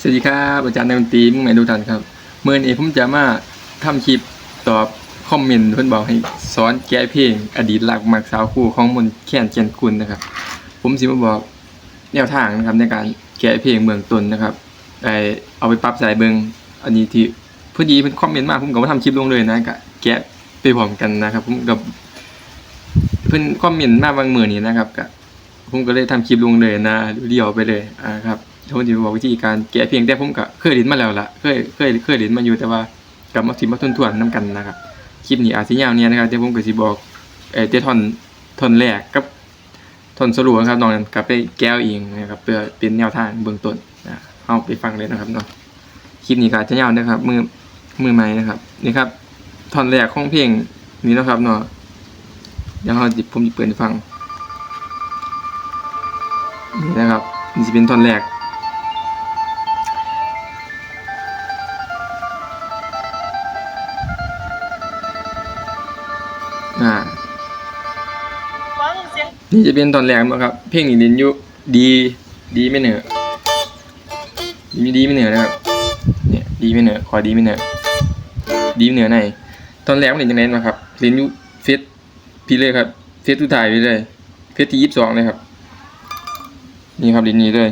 สวัสดีครับอาจารย์นักดนตรีมุ่งหมายทุกท่านครับเมื่อนี้ผมจะมาทำคลิปตอบคอมเมนต์เพื่อนบอกให้สอนแก้เพลง อดีตหลักมักสาวคู่ของมนต์แคนเกียนคุณนะครับ ผมสิมาบอกแนวทางนะครับในการแก้เพลงเมืองตนนะครับไปเอาไปปรับใส่เบิงอันนี้ที่พอดีเป็นคอมเมนต์มากผมก็มาทำคลิปลงเลยนะกะแกะไปพร้อมกันนะครับ ผมกับเพิ่อนคอมเมนต์มาบางมือนี้นะครับกะผมก็เลยทำคลิปลงเลยนะเดี่ยวไปเลยอ่าครับ ผมจะบอกวิธีการแกะเพียงแต่ผมก็เคยเรียนมาแล้วล่ะเคยเคยเคยเรียนมาอยู่แต่ว่ากลับมาสิมาทวนทวนน้กันนะครับคลิปนี้อาจสิยาวเนี่ยนะครับแต่ผมก็สิบอกเอ่อแต่ท่อนทอนแรกกับทอนสรุปนะครับน้องนั้นกลับไปแก้วเองนะครับเพื่อเป็นแนวทางเบื้องต้นนะเอาไปฟังเลยนะครับเนาะคลิปนี้ก็อาจจะยาวนะครับมือมือใหม่นะครับนี่ครับทอนแรกของเพลงนี้นะครับเนาะเดี๋ยวเราจิผมจะเปิดให้ฟังนี่นะครับนี่จะเป็นทอนแรก นี่จะเป็นตอนแรกมั้งครับ เพลงอีลินอยู่ดี ดีไม่เหนือดีดีไม่เหนือนะครับ เนี่ยดีไม่เหนือขอดีไม่เหนือดีเหนือในตอนแรกมันเป็นยังไงมาครับเล่นอยู่เฟสพี่เลยครับเฟสทุกถ่ายไปเลยเฟสที่ยี่สิบสองเลยครับ นี่ครับเล่นนี้เลย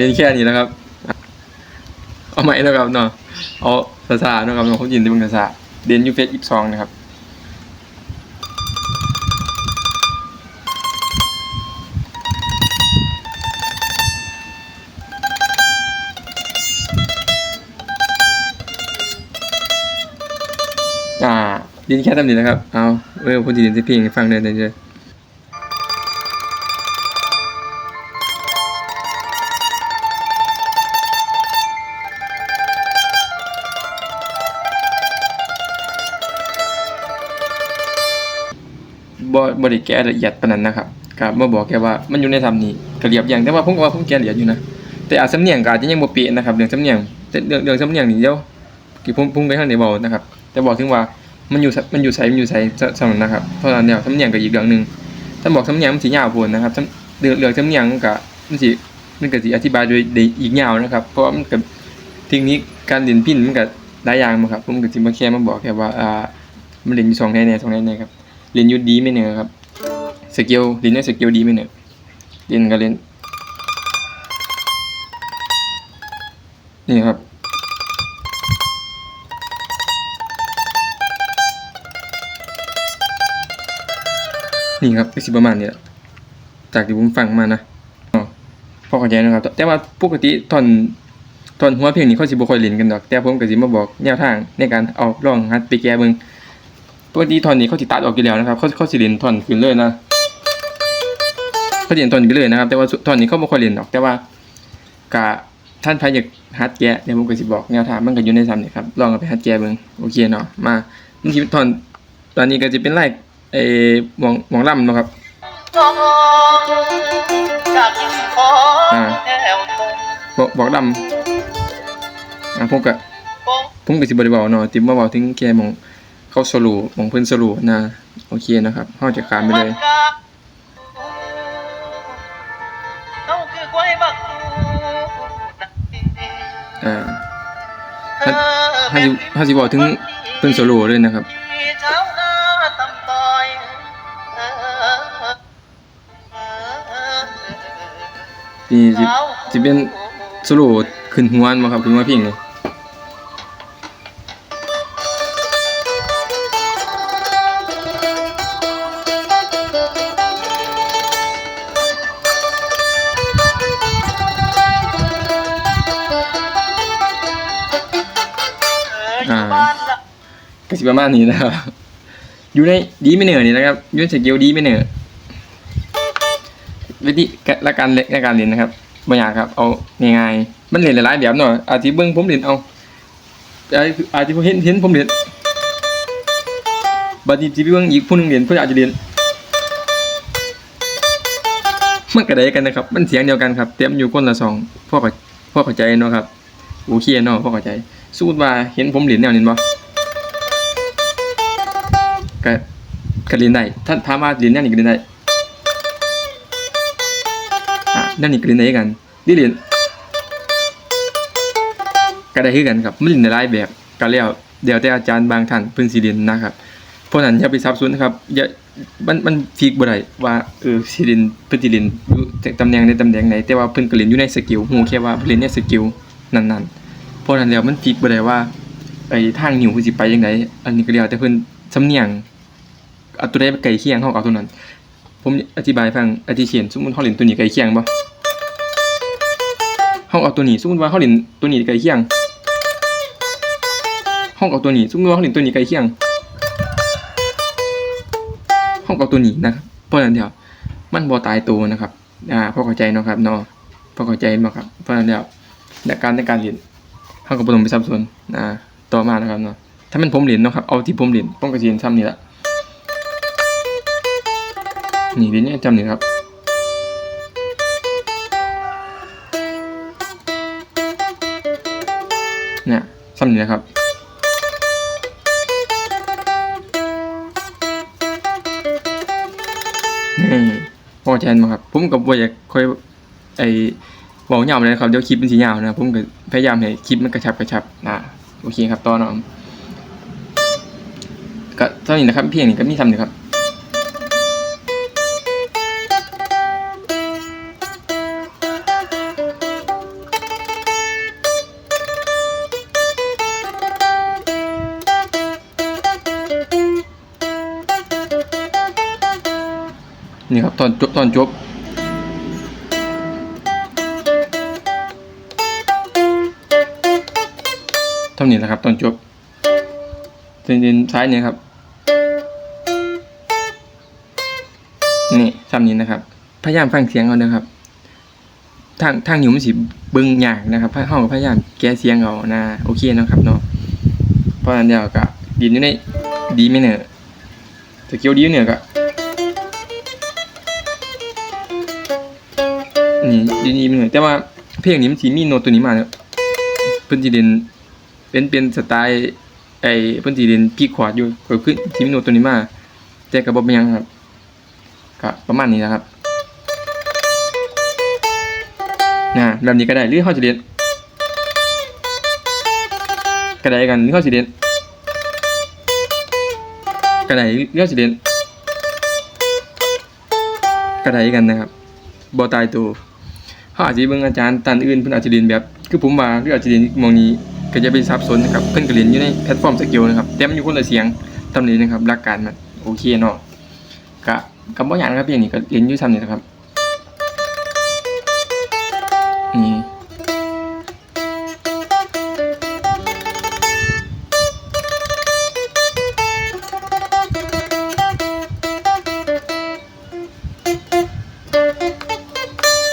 เรียนแค่นี้นะครับ เอาใหม่นะครับเนาะ เอาภาษาเนาะครับเนาะเขายินที่เป็นภาษาเรียนยูเฟสอีกสองนะครับอ่าเรียนแค่ตำหนินะครับ เอาเออพูดดีๆสิเพลงฟังเลยเดี๋ยวจะ บ่บ่ได้แก้ละเอียดปานนั้นนะครับก็บ่บอกแค่ว่ามันอยู่ในธรรมนี้ก็เรียบอย่างแต่ว่าผมก็ว่าผมแก้ละเอียดอยู่นะแต่อาจสำเนียงก็อาจจะยังบ่เป๊ะนะครับเรื่องสำเนียงแต่เรื่องเรื่องสำเนียงนี่เดี๋ยวที่ผมผมไปข้างในเว้านะครับ แต่บอกถึงว่ามันอยู่มันอยู่ไสมันอยู่ไสสำนั้นนะครับเพราะฉะนั้นแล้วสำเนียงก็อีกเรื่องหนึงถ้าบอกสำเนียงมันสิยาวโพดนะครับเรื่องเรื่องสำเนียงมันก็มันสิมันก็สิอธิบายโดยอีกยาวนะครับ เพราะมันก็เทคนิคการเรียนพินมันก็หลายอย่างนะครับผมก็สิมาแค่มาบอกแค่ว่าอ่ามันเรียนอยู่สองแน่ๆสองแน่ๆครับ เรียนยูดีไม่เหนือครับสกิลเรียนอยู่สกิลดีไม่เหนือเรียนก็เรียนนี่ครับนี่ครับก็สิประมาณนี้แหละจากที่ผมฟังมานะพอเข้าใจนะครับ แต่ว่าปกติตอนตอนหัวเพลงนี้เขาสิบ่ค่อยเล่นกันดอก แต่ผมก็สิมาบอกแนวทางในการเอาลองหัดไปแก้เบิ่ง ปกติท่อนนี้เขาสิตัดออกอยู่แล้วนะครับเขาเขาสิเล่นท่อนขึ้นเลยนะเขาสิเล่นท่อนขึ้นเลยนะครับ แต่ว่าท่อนนี้เขาบ่ค่อยเล่นดอก แต่ว่ากะท่านพายากฮัดแกะเดี๋ยวผมก็สิบอกแนวทางมันก็อยู่ในซ้ำนี่ครับลองเอาไปฮัดแกะเบิ่งโอเคเนาะมามันสิตอนตอนนี้ก็จะเป็นไล่เอ่อหมองหมองล่ำเนาะครับทองจากยิ้มขอแนวตรงบอกบอกล่ำอะผมก็ปงผมก็สิบ่ได้บอกเนาะติมาบอกถึงแกหมอง เขาสรุปหมองเพิ่นสรุปนะโอเคนะครับเฮาจะขามไปเลยอ่าถ้าถ้าสิถ้าสิบอกถึงเพิ่นสรุปเลยนะครับเช้าหน้าตำต้อยนี่สิสิเป็นสรุปขึ้นหัวมาครับขึ้นหัวเพลงนี่บ้ มาณนี้นะครับ อยู่ในดีไม่เหนื่อยนี่นะครับอยู่ในสเกลดีไม่เหนื่อยวิธีและการเล่นในการเรียนนะครับบางอย่างครับ เอาง่ายๆมันเรียนหลายๆแบบหน่อยอาจจะเบิ้งผมเรียนเอาอาจจะอาจจะเห็นเห็นผมเรียนบัดนี้ที่เบิ้งอีกผู้นึงเรียนเพื่ออาจจะเรียนมันก็ไดกันนะครับ มันเสียงเดียวกันครับ เต็มอยู่คนละสองพ่อข้าพ่อเข้าใจเนาะครับ โอเคเนาะพ่อเข้าใจสมมุติว่าเห็นผมเล่นแนวนี้บ่ ก็ก็เล่นได้ถ้าถามว่าเล่นแนวนี้ก็เล่นได้อะแนวนี้ก็เล่นได้กันดิเล่นก็ได้คือกันครับมันเล่นได้หลายแบบก็แล้วเดี๋ยวแต่อาจารย์บางท่านเพิ่นสิเล่นนะครับเพราะนั้นอย่าไปสับสนนะครับอย่ามันมันฟิกบ่ได้ว่าเออสิเล่นเพิ่นสิเล่นอยู่ตำแหน่งในตำแหน่งไหนแต่ว่าเพิ่นก็เล่นอยู่ในสกิลฮู้แค่ว่าเพิ่นเล่นในสกิลนั้นๆเพราะนั้นแล้วมันฟิกบ่ได้ว่าไอ้ทางนิ้วเพิ่นสิไปจังไดอันนี้ก็แล้วแต่เพิ่น สำเนียงเอาตัวใดใกล้เคียงเฮาเอาตัวนั้น ผมอธิบายฟังอาทิเช่นสมมติเฮาเล่นตัวนี้ใกล้เคียงบ่เฮาเอาตัวนี้สมมุติว่าเฮาเล่นตัวนี้ใกล้เคียงเฮาเอาตัวนี้สมมุติว่าเฮาเล่นตัวนี้ใกล้เคียงห้องกับตัวนี้นะครับเพราะนั้นเดี๋ยวมันบ่ตายตัวนะครับอ่าพอเข้าใจเนาะครับเนาะพอเข้าใจบ่ครับเพราะนั้นเดี๋ยวในการในการเรียนเฮาก็บ่ต้องไปซับซ้อนอ่าต่อมานะครับเนาะ ถ้ามันผมเหรียนเนาะครับ เอาที่ผมเหรียนผมก็สิเรียนซ้ำนี่ละนี่เรียนเนี่ยจำนี่ครับเนี่ยซ้ำนี่นะครับนี่พอใจมาครับ ผมกับว่าอยค่อยไอบอกยาวเลยนะครับ เดี๋ยวคลิปมันสียาวนะ ผมก็พยายามให้คลิปมันกระชับกระชับนะ โอเคครับตอนน้อง ก็เท่านี้นะครับเพียงนี้ก็มีทำนึ่ครับนี่ครับตอนจบตอนจบเท่านี้แหละครับตอนจบเส้นดินซ้ายเนี่ยครับ ซ้ำนี้นะครับ พยายามฟังเสียงเอานะครับ ทางทางอยู่มันสิเบิ่งยากนะครับห้องพยายามแก้เสียงเอานะโอเคนะครับเนาะเพราะฉะนั้นเดี๋ยวก็ดินอยู่ในดีไม่เหนือสกิลดีอยู่เหนือก็นี่ดีนี่มันเหมือนแต่ว่าเพลงนี้มันสิมีโนตตัวนี้มาเนอะเพิ่นสิเล่นเป็นเป็นสไตล์ไอ้เพิ่นสิเล่นพีคอร์ดอยู่ก็คือสิมีโนตตัวนี้มาแต่ก็บ่เป็นหยังครับ ก็ประมาณนี้นะครับนะแบบนี้ก็ได้หรือเฮาสิเล่นก็ได้กันหรือเฮาสิเล่นก็ได้หรือเฮาสิเล่นก็ได้กันนะครับบ่ตายตัวเขาอาจจะเบิ่งอาจารย์ตันอื่นเพิ่นอาจจะเรียนแบบ คือผมว่าคืออาจจะเรียนมองนี้ก็จะไปซับซ้อนนะครับเพิ่นก็เรียนอยู่ในแพลตฟอร์มสกิลนะครับแต่มันอยู่คนละเสียงตำนี้นะครับหลักการมันโอเคเนาะก็ ก็บ่ยากนะครับอย่างนี้ก็เรียนยู่ซ้ำนี่นะครับนี่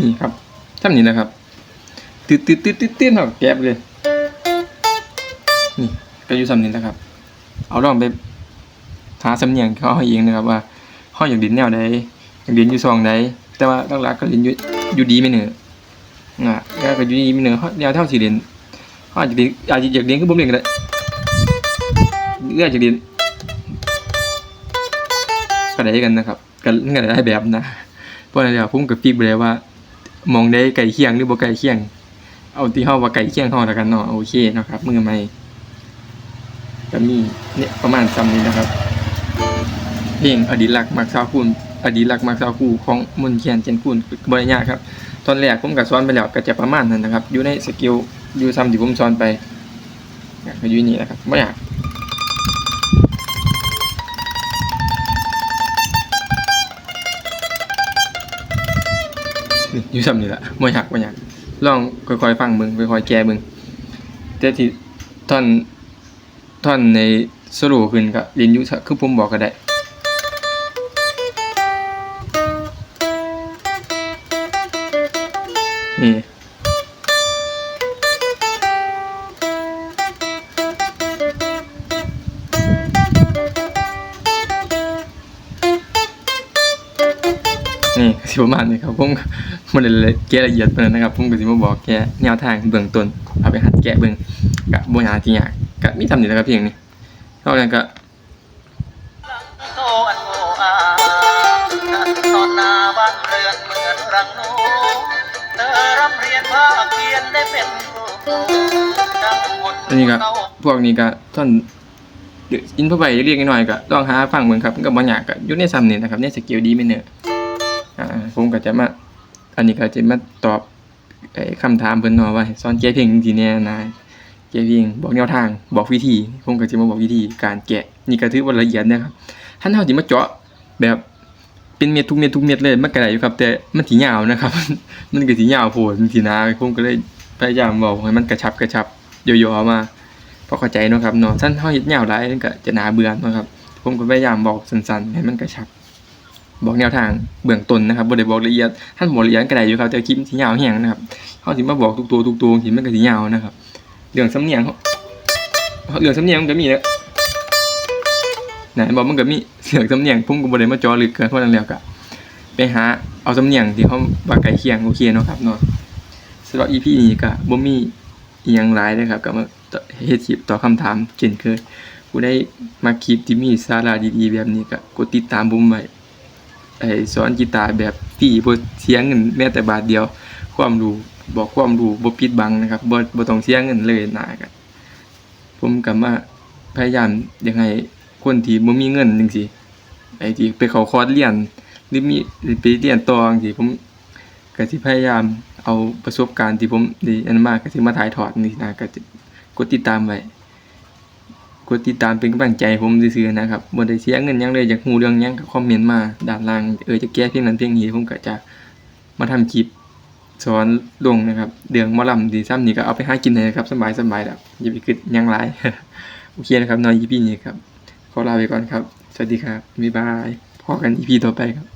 นี่ครับทำนี้นะครับตืดตืดตืดตืดตืดครับแก็บเลยนี่ก็อยู่สำนียงนะครับ เอาลองไปหาสำเนียงเขาเองนะครับว่า เขาอยากเรียนแนวใดอยากเรียนอยู่ซองใดแต่ว่าตั้งหลักก็เรียนอยู่อยู่ดีไม่เหนืออะแล้วก็อยู่ดีไม่เหนือเขาแนวเท่าสี่เรียนเขาอาจจะเรียนอาจจะอยากเรียนก็บ่มเรียนก็ได้เลือกจะเรียนก็ได้กันนะครับกันก็ได้แบบนะเพราะฉะนั้นแล้วผมกับฟีกไปเลยว่ามองได้ไก่เคียงหรือบ่ไก่เคียง เอาที่เฮาว่าไก่เคียงเฮาแล้วกันเนาะโอเคนะครับมือใหม่ก็มีเนี่ยประมาณซ้ำนี้นะครับ เพลงอดีตรักมักสาวคูณอดีตรักมักสาวคูของมุนเขียนเจนคูณบ่ได้ยาครับ ตอนแรกผมก็สอนไปแล้วก็จะประมาณนั้นนะครับ อยู่ในสกิลอยู่ซ้ำที่ผมสอนไปอยู่นี่นะครับบ่อยากอยู่ซ้ำนี่แหละบ่อยากบ่อยากลองค่อยๆฟังเบิ่งค่อยๆแก้เบิ่งแต่ที่ท่อนท่อนในสโลว์ขึ้นก็เรียนยู่ซะคือผมบอกก็ได้ นี่นนี่ก็สิประมาณนี้ครับผมก็บ่ได้ละแกละเอียดไปานนั้นะครับผมก็สิมาบอกแกแนวทางเบื้องต้นเอาไปหัดแกะเบิ่งก็บ่ยาที่ยากก็มีทำนี่แหละครับเพียงนี้กจากนั้นก็ ได้เปรูดังหมดอันนี้ก็พวกนี้ก็ท่อนอินพอไปเรียกหน้อยก็ลองหาฟังเบิ่งครับก็บ่ยากก็ยู่ในซ้ำนี่นะครับในสกิลดีไม่เนอะอ่าผมก็จะมาอันนี้ก็จะมาตอบไอ้คำถามเพิ่นเนาะว่าให้สอนแก้เพลงจังซี่แน่นะแก้เพลงบอกแนวทางบอกวิธีผมก็จะมาบอกวิธีการแกะนี่ก็ถือว่าละเอียดนะครับท่านเฮาสิมาเจาะแบบเป็นเม็ดทุกเม็ดทุกเม็ดเลยมันก็ได้อยู่ครับ แต่มันสิยาวนะครับ มันก็สิยาวโพดจังซี่นะผมก็เลย พยายามบอกให้มันกระชับกระชับย่อๆมาพอเข้าใจนะครับเนาะท่านเฮาเฮ็ดยาวหลายมันก็จะนาเบื่อนาะครับ ผมก็พยายามบอกสั้นๆให้มันกระชับ บอกแนวทางเบื้องต้นนะครับบ่ได้บอกละเอียดท่านบอกละเอียดก็ได้อยู่ครับแต่คลิปสิยาวแฮงนะครับเฮาสิมาบอกทุกตัวทุกตัวบางมันก็สิยาวนะครับเรื่องสำเนียงเขาเรื่องสำเนียงมันก็มีแล้วนะบอกมันก็มีเรื่องสำเนียงผมก็บ่ได้มาจอลึกเกินเพราะนั้นแล้วก็ไปหาเอาสำเนียงที่เขาว่าใกล้เคียงโอเคเนาะครับเนาะ สำหรับ EP นี้ก็บ่มีอีหยังหลายเลยครับก็มาเฮ็ดคลิปตอบคำถามเช่นเคยผู้ใดมาคลิปที่มีสาระดีๆแบบนี้ก็กดติดตามผมไว้ไอ้สอนกีตาร์แบบฟรีบ่เสียเงินแม้แต่บาทเดียว ความรู้บอกความรู้บ่ปิดบังนะครับบ่บ่ต้องเสียเงินเลยนะก็ผมก็มาพยายามอยากให้คนที่บ่มีเงินจังซี่ไอ้ที่ไปเข้าคอร์สเรียนหรือมีไปเรียนต่อจังซี่ผม ก็สิพยายามเอาประสบการณ์ที่ผมด้อันมาก็สิมาถ่ายทอดนี่นะก็กดติดตามไว้กดติดตามเป็นกำลังใจผมซื่อๆนะครับบ่ได้เสียเงินยังเลยอยากรู้เรื่องยังก็คอมเมนต์มาด้านล่างเออจะแก้เพลงนั้นเพลงนี้ผมก็จะมาทำคลิปสอนลงนะครับเรื่องมอลำดีซ้ำนี่ก็เอาไปหากินเลยนะครับสบายๆแบบอย่าไปคิดยังหลายโอเคนะครับนอน EP นี้ครับขอลาไปก่อนครับ สวัสดีครับบ๊ายบายพอกัน EP ต่อไปครับ